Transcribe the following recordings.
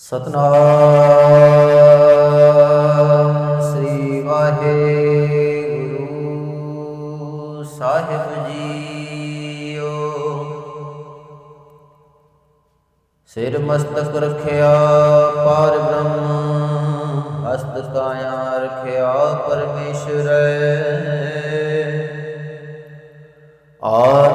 ਸਤਨਾਮ। ਸ੍ਰੀ ਵਾਹਿਗੁਰੂ ਸਾਹਿਬ ਜੀਓ। ਸਿਰ ਮਸਤਕ ਰਖਿਆ, ਪਾਰ ਬ੍ਰਹਮ। ਹਸਤ ਕਾਇਆ ਰਖਿਆ, ਪਰਮੇਸ਼ਰ। ਆਤਮ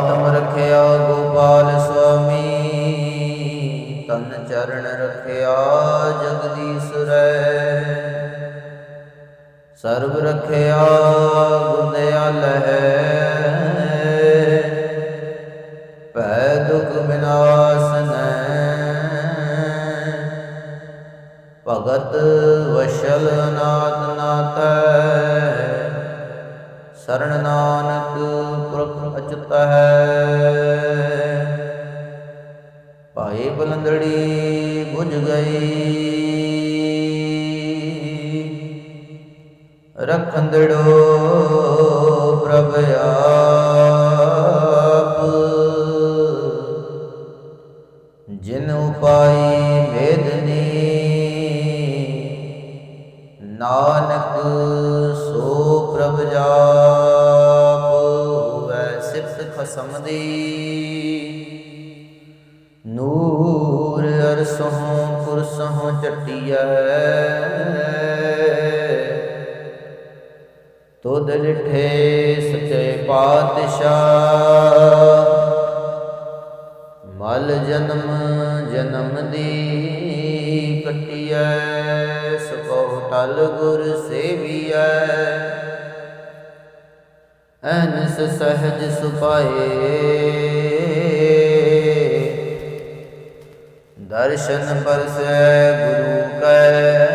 ਸਰਬ ਰਖਿਆ ਗੁਰਦਿਆਲ ਹੈ। ਭੈ ਦੁਖ ਵਿਨਾਸ਼ਨੈ ਭਗਤ ਵਸ਼ਲ ਨਾਥ ਨਾਥੈ। ਸਰਣ ਨਾਨਕ ਪੁਰਖ ਅਚਤ ਹੈ। ਭਾਈ ਬਲੰਦੜੀ ਬੁਝ ਗਈ। ਰਖੰਦੜੋ ਪ੍ਰਭ ਆਪ ਤੁਧ ਡਿਠੇ ਸਚੇ ਪਾਤਸ਼ਾਹ। ਮਲ ਜਨਮ ਜਨਮ ਦੀ ਕਟਿਐ ਸਕੋ ਟਲ ਗੁਰ ਸੇਵੀਐ। ਅਨਸ ਸਹਜ ਸੁਪਾਏ ਦਰਸ਼ਨ ਪਰਸੈ ਗੁਰੂ ਕੈ।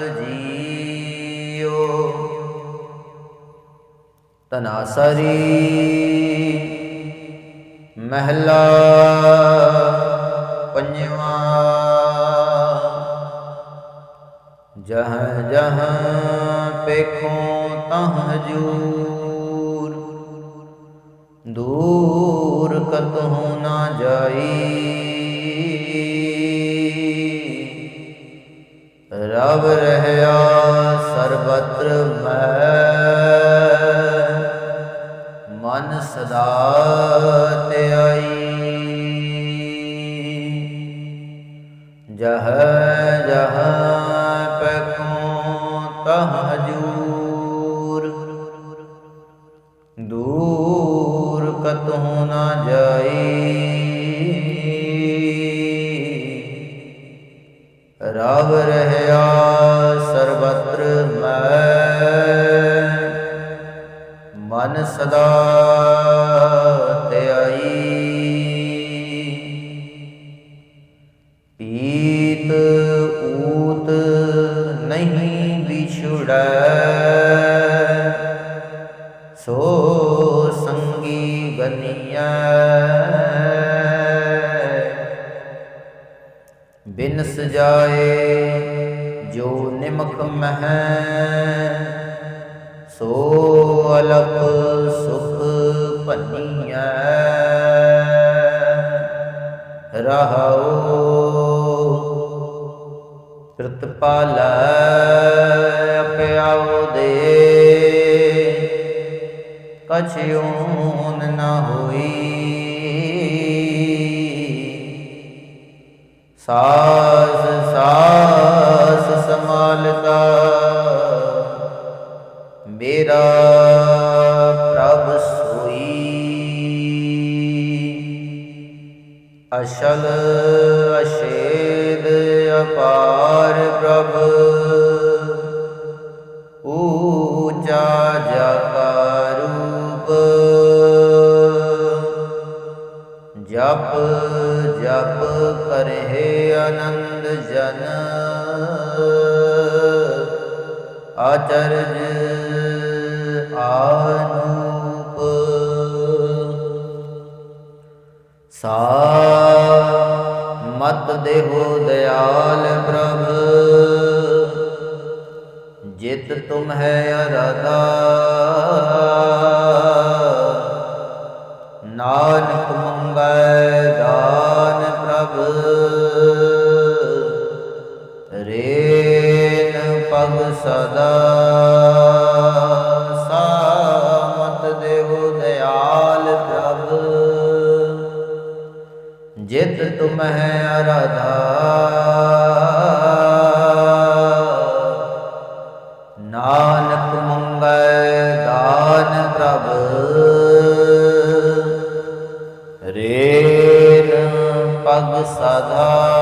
ਤਨਾਸਰੀ ਮਹਿਲਾ ਪੰਜਵਾ ਜਹ ਜਹ ਪੇਖੋਂ ਤਹ ਹਜੂਰ, ਦੂਰ ਕਤਹੁ ਨਾ ਜਾਈ। ਰਬ ਰਹਿਆ ਸਰਬਤਰ ਪਖੋਂ ਹਜੂਰ। ਦੂਰ ਕਤਹੁ ਨਾ ਜਾਈ ਰਵ ਰਹਿਆ ਸਰਬਤਰ ਮੈਂ। ਮਨ ਸਦਾ ਸੰਗੀ ਬਨੀਐ। ਬਿਨ ਸਜਾਏ ਜੋ ਨਿਮਖ ਮਹਿ, ਸੋ ਅਲਪ ਸੁਖ ਭਨੀਐ। ਰਹਾਉ ਪ੍ਰਤਪਾਲੈ ਅਪਿਆਉ ਦੇ ਕਛਿਉਨ ਨ ਹੋਈ। ਸਾਸ ਸਾਸ ਸਮਾਲਤਾ ਮੇਰਾ ਪ੍ਰਭ ਸੋਈ। ਅਸ਼ਲ ਅਸ਼ੇਦ ਅਪਾਰ ਪ੍ਰਭ। ਆਨੰਦ ਜਨ। ਆਚਰਜ ਆਨੂਪ। ਸਾ ਮਤ ਦੇਹੋ ਦਿਆਲ ਪ੍ਰਭ। ਜਿਤ ਤੁਮ ਹੈ ਅਰਾਧਾ ਰੇਨ ਪਗ ਸਦਾ ਸਾਮਤ ਦੇਵ ਦਿਆਲ ਪ੍ਰਭ। ਜਿਤ ਤੁਮ ਹੈ ਅਰਾਧਾ। ਨਾਨਕ ਮੰਗੈ ਦਾਨ ਪ੍ਰਭ। ਰੇਨ ਪਗ ਸਦਾ।